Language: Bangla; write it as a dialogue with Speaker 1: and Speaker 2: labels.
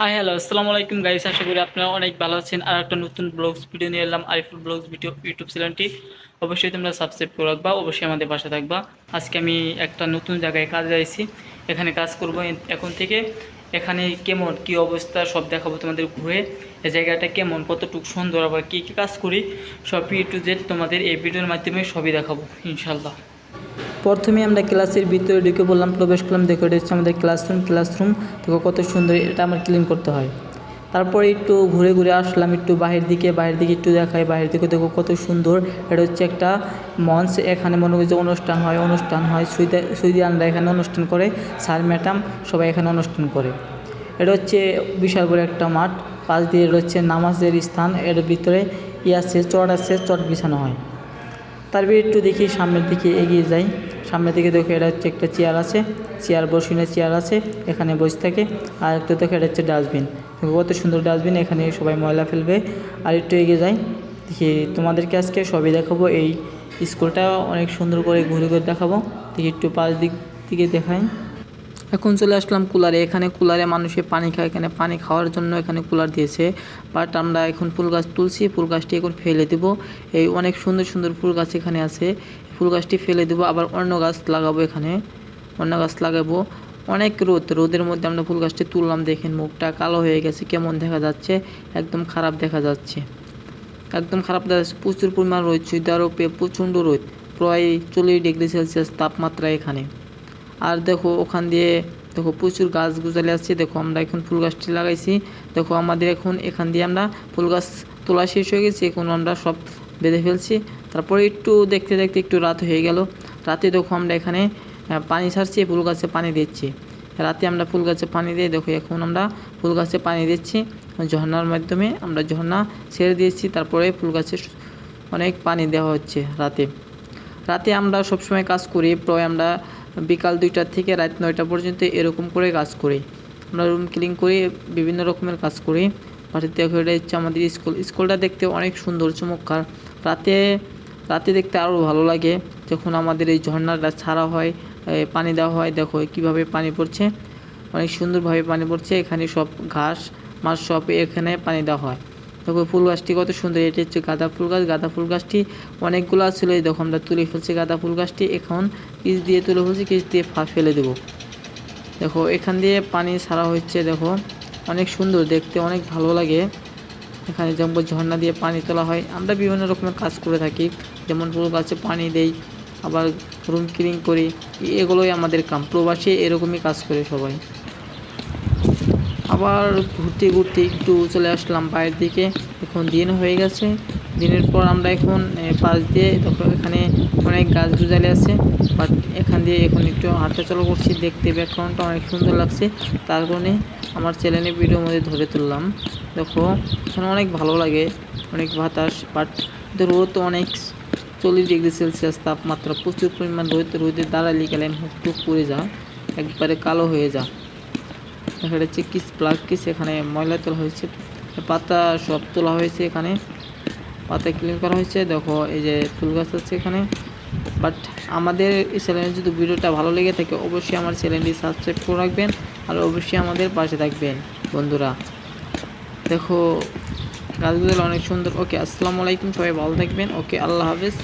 Speaker 1: হাই হ্যালো আসসালামু আলাইকুম গাইস আশা করি আপনারা অনেক ভালো আছেন। আর একটা নতুন ব্লগস ভিডিও নিয়ে এলাম আইফুল ব্লগস ভিডিও ইউটিউব চ্যানেলটি অবশ্যই তোমরা সাবস্ক্রাইব করে রাখবা, অবশ্যই আমাদের পাশে থাকবা। আজকে আমি একটা নতুন জায়গায় কাজে আইছি। এখানে কাজ করব এখন থেকে। এখানে কেমন কি অবস্থা সব দেখাবো তোমাদের ঘুরে। এই জায়গাটা কেমন, কতটুকু সুন্দর, আবার কী কী কাজ করি সব ই টু জেড তোমাদের এই ভিডিওর মাধ্যমে সবই দেখাবো ইনশাল্লাহ প্রথমে আমরা ক্লাসের ভিতরে ঢুকে বললাম, প্রবেশ করলাম, দেখো এটা হচ্ছে আমাদের ক্লাসরুম ক্লাসরুম দেখো কত সুন্দর এটা আমার ক্লিন করতে হয়। তারপরে একটু ঘুরে ঘুরে আসলাম, একটু বাহির দিকে বাইরের দিকে একটু দেখাই বাইরের দিকে দেখো কত সুন্দর, এটা হচ্ছে একটা মঞ্চ, এখানে মনে করি যে অনুষ্ঠান হয় অনুষ্ঠান হয়, সুইদা, সুইদিয়ানরা এখানে অনুষ্ঠান করে, স্যার, ম্যাডাম সবাই এখানে অনুষ্ঠান করে। এটা হচ্ছে বিশাল বড় একটা মাঠ, পাশ দিয়ে এটা হচ্ছে নামাজের স্থান, এর ভিতরে ই আছে চট আছে চট বিছানো হয়। তারপরে একটু দেখি সামনের দিকে এগিয়ে যাই। সামনের দিকে দেখো এটা হচ্ছে একটা চেয়ার আছে। চেয়ার বসিনে চেয়ার আছে, এখানে বসে থাকে। আর একটা দেখো এটা হচ্ছে ডাস্টবিন। কত সুন্দর ডাস্টবিন, এখানে সবাই ময়লা ফেলবে। আর একটু এগিয়ে যাই। দেখি তোমাদেরকে আজকে সবই দেখাবো। এই স্কুলটা অনেক সুন্দর করে ঘুরে ঘুরে দেখাবো। দেখি একটু পাশ দিক থেকে দেখাই। এখন চলে আসলাম কুলারে। এখানে কুলারে মানুষে পানি খায়, এখানে পানি খাওয়ার জন্য এখানে কুলার দিয়েছে। বাট আমরা এখন ফুল গাছ তুলছি, ফুল গাছটি এখন ফেলে দেব। এই অনেক সুন্দর সুন্দর ফুল গাছ এখানে আছে। ফুল গাছটি ফেলে দেবো, আবার অন্য গাছ লাগাবো এখানে। অন্য গাছ লাগাবো। অনেক রোদ, রোদের মধ্যে আমরা ফুল গাছটি তুললাম, দেখেন মুখটা কালো হয়ে গেছে, কেমন দেখা যাচ্ছে? একদম খারাপ দেখা যাচ্ছে। একদম খারাপ দেখা যাচ্ছে, প্রচুর পরিমাণ রোদ সুইদারোপে প্রচণ্ড রোদ। প্রায় চল্লিশ ডিগ্রি সেলসিয়াস তাপমাত্রা এখানে। আর দেখো ওখান দিয়ে দেখো প্রচুর গাছ গুজালে আসছে। দেখো আমরা এখন ফুল গাছটি লাগাইছি। দেখো আমাদের এখন এখান দিয়ে আমরা ফুল গাছ তোলা শেষ হয়ে গেছে। এখন আমরা সব বেঁধে ফেলছি। তারপরে একটু দেখতে দেখতে একটু রাত হয়ে গেল। রাতে দেখো আমরা এখানে পানি ছাড়ছি, ফুল গাছে পানি দিচ্ছি। রাতে আমরা ফুল গাছে পানি দিয়ে দেখো এখন আমরা ফুল গাছে পানি দিচ্ছি। ঝর্নার মাধ্যমে আমরা ঝর্ণা ছেড়ে দিয়েছি। তারপরে ফুল গাছে অনেক পানি দেওয়া হচ্ছে রাতে। রাতে আমরা সবসময় কাজ করি। প্রায় আমরা বিকাল দুইটা থেকে রাত নয়টা পর্যন্ত এরকম করে কাজ করি। আমরা রুম ক্লিন করি, বিভিন্ন রকমের কাজ করি। দেখো এটা হচ্ছে আমাদের স্কুল, স্কুলটা দেখতে অনেক সুন্দর, চমৎকার। রাতে রাতে দেখতে আরও ভালো লাগে। যখন আমাদের এই ঝর্ণাটা ছাড়া হয় পানি দেওয়া হয়, দেখো কীভাবে পানি পড়ছে। অনেক সুন্দরভাবে পানি পড়ছে, এখানে সব ঘাস, মাছ সব এখানে পানি দেওয়া হয়। দেখো ফুল গাছটি কত সুন্দর, এটি হচ্ছে গাঁদা ফুল গাছ। গাঁদা ফুল গাছটি অনেকগুলো ছিল এই দেখো, আমরা তুলে ফেলছি গাঁদা ফুল গাছটি। এখন কিস দিয়ে তুলে ফেলছি কিস দিয়ে ফা ফেলে দেবো। দেখো, এখান দিয়ে পানি ছাড়া হচ্ছে, দেখো, অনেক সুন্দর, দেখতে অনেক ভালো লাগে। এখানে যেমন ঝর্ণা দিয়ে পানি তোলা হয়, আমরা বিভিন্ন রকমের কাজ করে থাকি। যেমন ফুল গাছে পানি দেই, আবার রুম ক্লিন করি, এগুলোই আমাদের কাম। প্রবাসী এরকমই কাজ করে সবাই। আবার ঘুরতে ঘুরতে একটু চলে আসলাম বাইরের দিকে। এখন দিন হয়ে গেছে। দিনের পর আমরা এখন পাশ দিয়ে দেখো এখানে অনেক গাছ গুজালে আছে। বাট এখান দিয়ে এখন একটু হাঁটা চলা করছি। দেখতে ব্যাকগ্রাউন্ডটা অনেক সুন্দর লাগছে। তার কারণে আমার চ্যানেলে ভিডিওর মধ্যে ধরে তুললাম। দেখো, এখানে অনেক ভালো লাগে, অনেক বাতাস। বাট রোদ অনেক চল্লিশ ডিগ্রি সেলসিয়াস তাপমাত্রা। প্রচুর পরিমাণ রোদ রোদের দাঁড়ালে গেলে মুখ টুক পড়ে যা একবারে কালো হয়ে যা দেখা যাচ্ছে কিস প্লাগ কিস এখানে ময়লা তোলা হয়েছে। পাতা সব তোলা হয়েছে এখানে। পাতা ক্লিন করা হয়েছে। দেখো, এই যে ফুল গাছ আছে এখানে। বাট আমাদের এই চ্যানেলে যদি ভিডিওটা ভালো লেগে থাকে, অবশ্যই আমার চ্যানেলটি সাবস্ক্রাইব করে রাখবেন আর অবশ্যই আমাদের পাশে থাকবেন, বন্ধুরা। দেখো, গাছগুলো অনেক সুন্দর। ওকে আসসালামু আলাইকুম। সবাই ভালো থাকবেন। ওকে আল্লাহ হাফেজ।